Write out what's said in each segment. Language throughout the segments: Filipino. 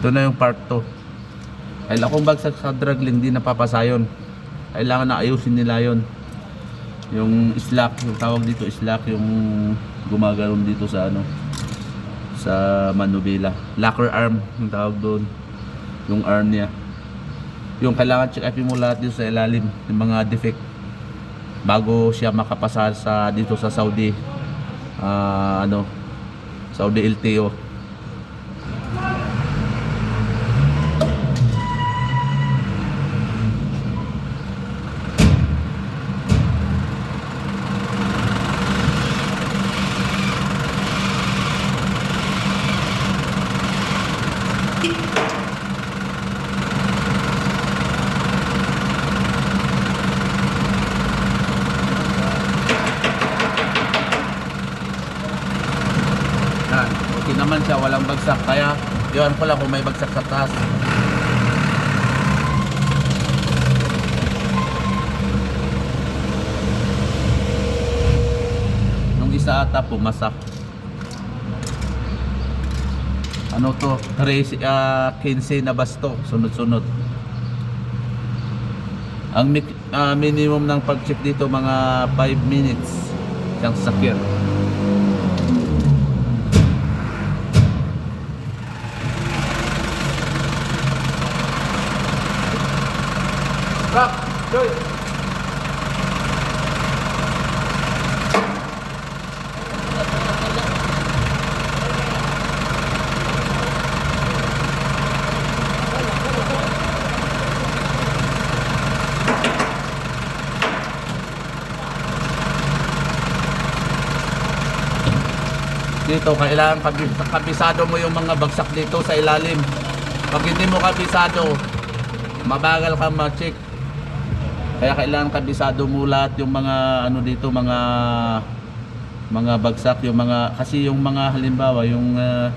Ito na yung part 2. Kailangan kung bagsak sa drag link, di napapasayon. Kailangan na ayusin nila yon Yung slack, yung tawag dito slack, yung gumagano'n dito sa ano sa manubila. Locker arm, yung tawag doon. Yung arm niya. Yung kailangan check upin mo lahat dito sa ilalim, yung mga defect bago siya makapasa sa dito sa Saudi ah, ano Saudi LTO Yan. Okay naman siya, walang bagsak. Kaya, yun ko lang kung may bagsak sa taas. Nung isa ata pumasak. Ano to? 13, ah, 15 na basto. Sunod-sunod. Ang ah, minimum ng pag-check dito mga 5 minutes. Siyang sakyan. Joy. Dito, kailangan kabis kabisado mo yung mga bagsak dito sa ilalim. Pag hindi mo kabisado, mabagal ka ma-check. Kaya kailangan kabisado mo lahat yung mga ano dito, mga mga bagsak, yung mga kasi yung mga halimbawa, yung ah,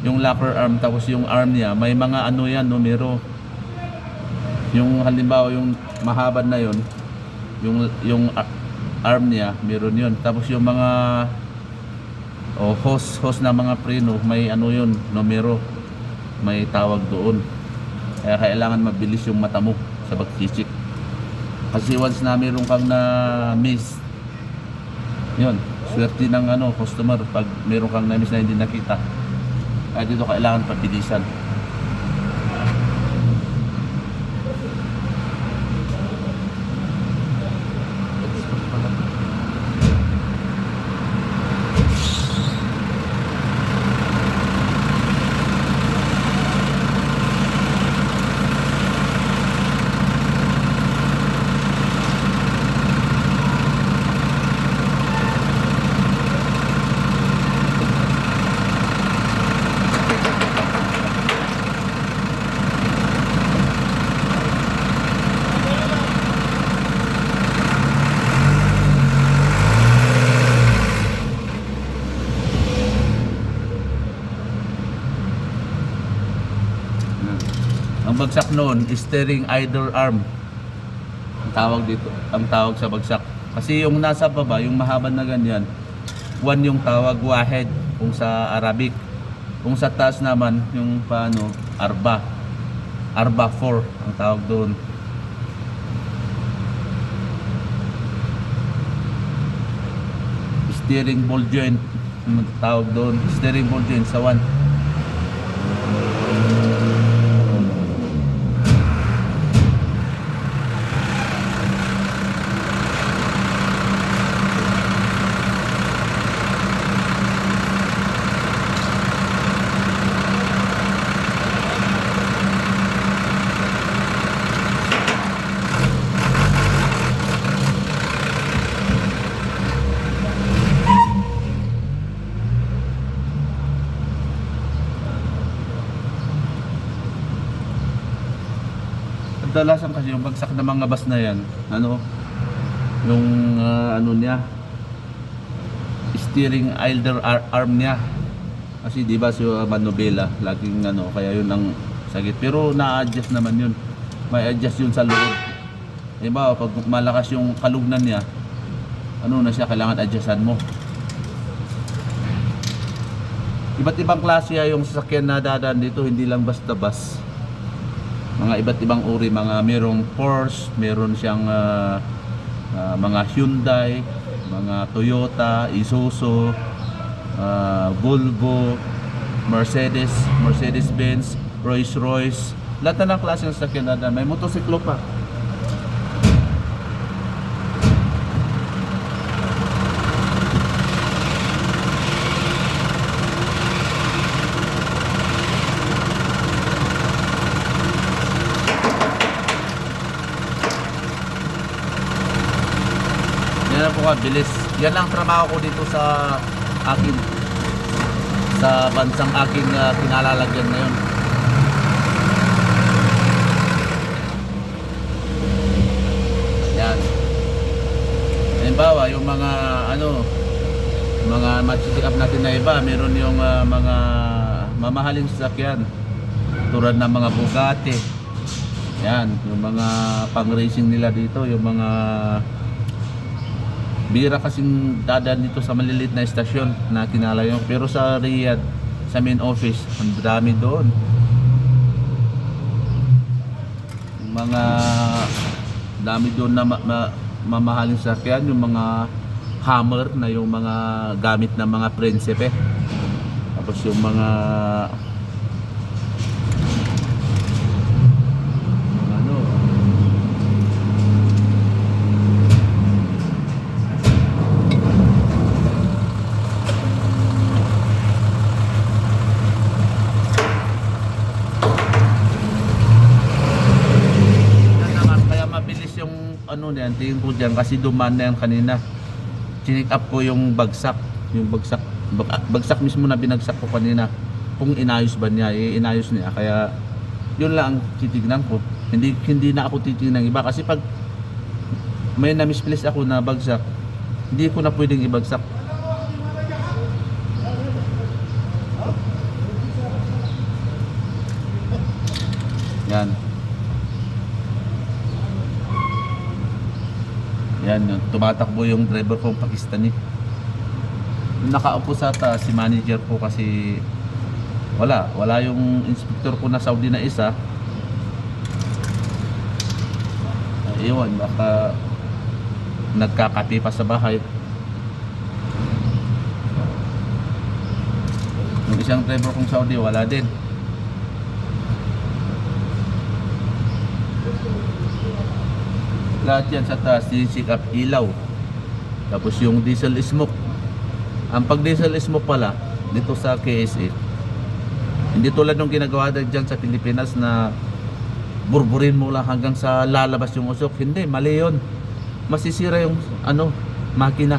yung locker arm tapos yung arm niya, may mga ano yan, numero. Yung halimbawa yung mahabad na yon, yung yung arm niya, meron yun. Tapos yung mga o host host na mga preno, may ano yun, numero. May tawag doon. Kaya kailangan mabilis yung mata mo sa pag-check. Kasi once na meron kang na miss, yun, swerte ng ano, customer pag meron kang na miss na hindi nakita. Kaya dito kailangan pabilisan. Bagsak noon, steering either arm. Ang tawag dito, ang tawag sa bagsak. Kasi yung nasa baba, yung mahaba na ganyan, one yung tawag wahed kung sa Arabic. Kung sa taas naman, yung paano, arba. Arba 4 ang tawag doon. Steering ball joint, ang tawag doon. Steering ball joint sa 1. Kadalasan kasi yung bagsak ng mga bus na yan, ano, yung ah, ano niya, steering ar- arm niya. Kasi di ba si uh, Manobela, laging ano, kaya yun ang sakit. Pero na-adjust naman yun. May adjust yun sa loob. Di ba, pag malakas yung kalugnan niya, ano na siya, kailangan adjustan mo. Iba't ibang klase yung sasakyan na dadaan dito, hindi lang basta bus. Mga iba't ibang uri, mga merong Porsche, meron siyang ah, ah, mga Hyundai, mga Toyota, Isuzu, ah, Volvo, Mercedes, Mercedes-Benz, Rolls-Royce. Lahat na ng klase ng sasakyan na. May motosiklo pa. Lang po ka, bilis. Yan lang trabaho ko dito sa akin sa bansang aking uh, kinalalagyan ngayon. Yan. Halimbawa, yung mga ano, mga matchisikap natin na iba, meron yung ah, mga mamahaling sasakyan tulad ng mga Bugatti. Yan, yung mga pang-racing nila dito, yung mga bira kasing dadaan dito sa maliliit na estasyon na kinalayo. Pero sa Riyadh, sa main office, ang dami doon. Mga dami doon na ma- ma- mamahaling sakyan, yung mga hammer na yung mga gamit ng mga prinsipe. Tapos yung mga ano, Yan naman, kaya mabilis yung ano na yan, tingin ko dyan kasi duman na yan kanina. Chinik up ko yung bagsak, yung bagsak, bag- bagsak mismo na binagsak ko kanina. Kung inayos ba niya, eh, inayos niya. Kaya yun lang ang titignan ko. Hindi hindi na ako titignan iba kasi pag may na-misplace ako na bagsak, hindi ko na pwedeng ibagsak. Yan. Yan, yun. tumatakbo yung driver kong Pakistani. Nakaupo sa taas, si manager ko kasi wala, wala yung inspector ko na Saudi na isa. Iwan, baka nagkakape pa sa bahay. Yung isang driver kong Saudi, wala din. Lahat yan sa taas sinisikap ilaw. Tapos yung diesel smoke. Ang pag diesel smoke pala dito sa KSA hindi tulad ng ginagawa dyan sa Pilipinas na burburin mo lang hanggang sa lalabas yung usok. Hindi mali yun. Masisira yung ano makina.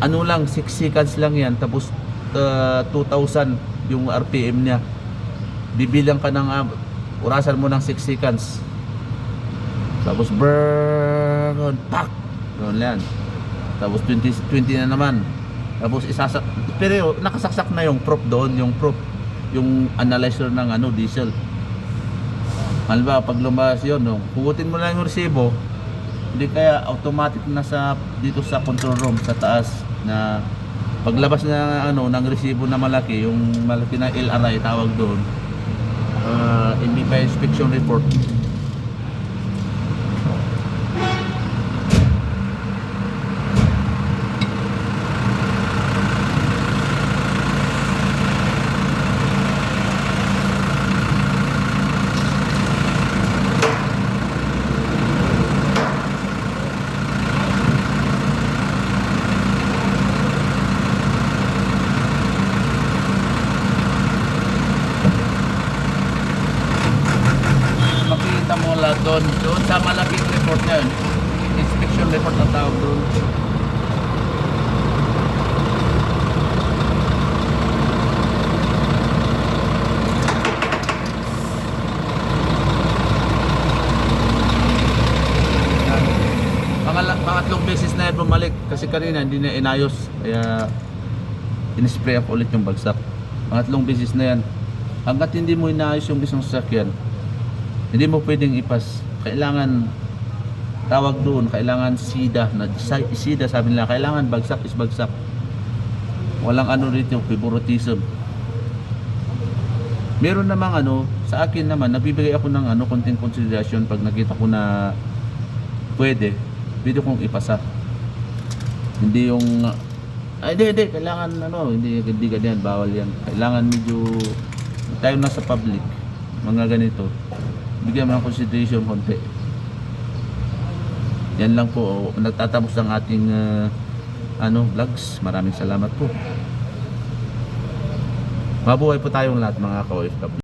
Ano lang 6 seconds lang yan tapos uh, 2,000 yung RPM niya. Bibilang ka ng uh, orasan mo ng 6 seconds tapos burn, pak. Ganun yan. Tapos 20 20 na naman. Tapos isasak pero nakasaksak na yung prop doon, yung prop, yung analyzer ng ano diesel. Halimbawa pag lumabas yun, no, pugutin mo lang yung resibo, hindi kaya automatic na sa dito sa control room sa taas na paglabas na ano ng resibo na malaki, yung malaki na LRI tawag doon. Uh, MBPI inspection report makikita mo lahat doon. Doon sa malaking report na. Inspection report ang tawag doon. Pangatlong beses na yan bumalik kasi kanina hindi na inayos kaya in-spray up ulit yung bagsak pangatlong beses na yan hanggat hindi mo inayos yung isang sasakyan hindi mo pwedeng ipas. Kailangan tawag doon, kailangan sida na si- sida sabi nila, kailangan bagsak is bagsak. Walang ano rito, favoritism. Meron namang ano, sa akin naman, nabibigay ako ng ano, konting consideration pag nakita ko na pwede, pwede kong ipasa. Hindi yung, ay hindi, hindi, kailangan ano, hindi, hindi ganyan, bawal yan. Kailangan medyo, tayo nasa public, mga ganito, bigyan mo ng consideration konti. Yan lang po, nagtatapos ang ating ah, ano, vlogs. Maraming salamat po. Mabuhay po tayong lahat mga ka-OFW.